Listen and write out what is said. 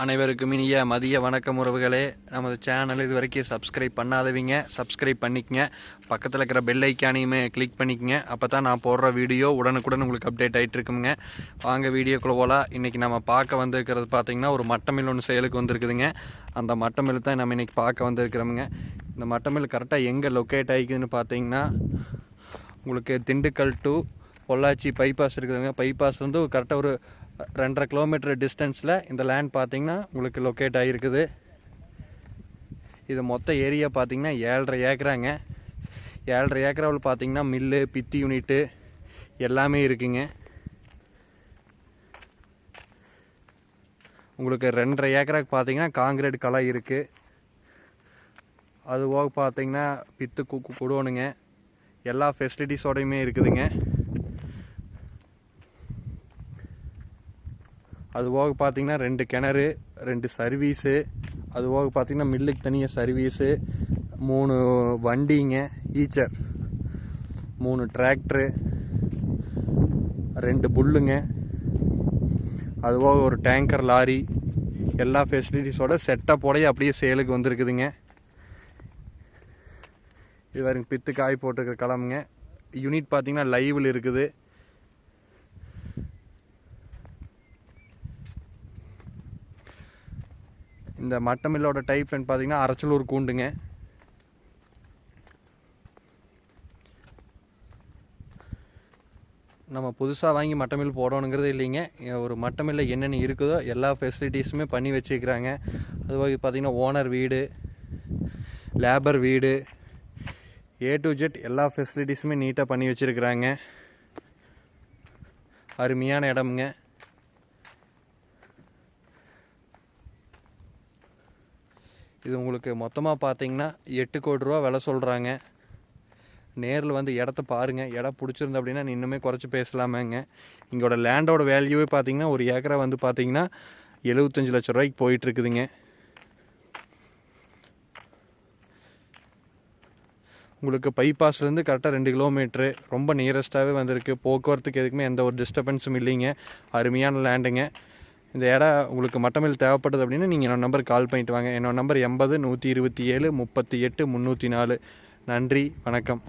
அனைவருக்கும் இனிய மதிய வணக்கம் உறவுகளே. நமது சேனல் இது வரைக்கும் சப்ஸ்கிரைப் பண்ணாதவங்க. சப்ஸ்கிரைப் பண்ணிக்கங்க. பக்கத்தில் இருக்கிற பெல் ஐக்கானையுமே கிளிக் பண்ணிக்கங்க. அப்போ தான் நான் போடுற வீடியோ உடனுக்குடன் உங்களுக்கு அப்டேட் ஆகிட்டு இருக்குங்க வாங்க வீடியோக்குள்ள போகலாம் இன்றைக்கி நம்ம பார்க்க வந்திருக்கிறது பார்த்தீங்கன்னா ஒரு மட்டமில் ஒன்று செயலுக்கு வந்திருக்குதுங்க. அந்த மட்டமில் தான் நம்ம இன்றைக்கி பார்க்க வந்திருக்கிறோமுங்க. இந்த மட்டமில் கரெக்டாக எங்கே லொக்கேட் ஆகிக்குதுன்னு பார்த்தீங்கன்னா உங்களுக்கு திண்டுக்கல் டு பொள்ளாச்சி பைபாஸ் இருக்குதுங்க. பைபாஸ் வந்து கரெக்டாக ஒரு ரெண்டரை கிலோமீட்டர் டிஸ்டன்ஸில் இந்த லேண்ட் பார்த்தீங்கன்னா உங்களுக்கு லொக்கேட் ஆகிருக்குது இது மொத்த ஏரியா பார்த்தீங்கன்னா ஏழரை ஏக்கராங்க. ஏழரை ஏக்கராவில் பார்த்தீங்கன்னா மில்லு பித்தி யூனிட்டு எல்லாமே இருக்குங்க. உங்களுக்கு ரெண்டரை ஏக்கராக்கு பார்த்தீங்கன்னா காங்கிரீட் களை இருக்குது அது போக பார்த்தீங்கன்னா பித்து கு கொடுவணுங்க எல்லா ஃபெசிலிட்டிஸோடையுமே இருக்குதுங்க. அது போக பார்த்தீங்கன்னா ரெண்டு கிணறு ரெண்டு சர்வீஸு அது போக பார்த்தீங்கன்னா மில்லுக்கு தனியாக சர்வீஸு மூணு வண்டிங்க ஈச்சர் மூணு டிராக்டரு ரெண்டு புல்லுங்க அது போக ஒரு டேங்கர் லாரி எல்லா ஃபெசிலிட்டிஸோட செட்டப்போடையே அப்படியே சேலுக்கு வந்திருக்குதுங்க. இது வரைக்கும் பித்து காய் போட்டிருக்கிற கிளம்புங்க. யூனிட் பார்த்திங்கன்னா லைவில் இருக்குது. இந்த மட்டமில்லோட டைப் டைப் பார்த்தீங்கன்னா அரச்சலூர் கூண்டுங்க. நம்ம புதுசாக வாங்கி மட்டமில் போடணுங்கிறது இல்லைங்க. ஒரு மட்டமில்ல என்னென்ன இருக்குதோ எல்லா ஃபெசிலிட்டிஸுமே பண்ணி வச்சுக்கிறாங்க அதுவாக பார்த்தீங்கன்னா ஓனர் வீடு லேபர் வீடு ஏ டு ஜெட் எல்லா ஃபெசிலிட்டிஸுமே நீட்டாக பண்ணி வச்சுருக்குறாங்க. அருமையான இடமுங்க. இது உங்களுக்கு மொத்தமாக பார்த்தீங்கன்னா எட்டு கோடி ரூபா விலை சொல்கிறாங்க நேரில் வந்து இடத்த பாருங்கள் இடம் பிடிச்சிருந்து அப்படின்னா இன்னுமே குறைச்சி பேசலாமேங்க. இங்கோட லேண்டோட வேல்யூவே பார்த்தீங்கன்னா ஒரு ஏக்கரை வந்து பார்த்தீங்கன்னா எழுபத்தஞ்சு லட்ச ரூபாய்க்கு போயிட்டுருக்குதுங்க. உங்களுக்கு பைபாஸ்லேருந்து கரெக்டாக ரெண்டு கிலோமீட்ரு ரொம்ப நியரஸ்ட்டாகவே வந்திருக்கு. போக்குவரத்துக்கு எதுக்குமே எந்த ஒரு டிஸ்டர்பன்ஸும் இல்லைங்க. அருமையான லேண்டுங்க இந்த இடம் உங்களுக்கு மட்டமில் தேவைப்படுது அப்படின்னா நீங்கள் என்னோட நம்பருக்கு கால் பண்ணிட்டு வாங்க. என்னோட நம்பர் எண்பது நூற்றி இருபத்தி ஏழு முப்பத்தி எட்டு முந்நூற்றி நாலு. நன்றி வணக்கம்.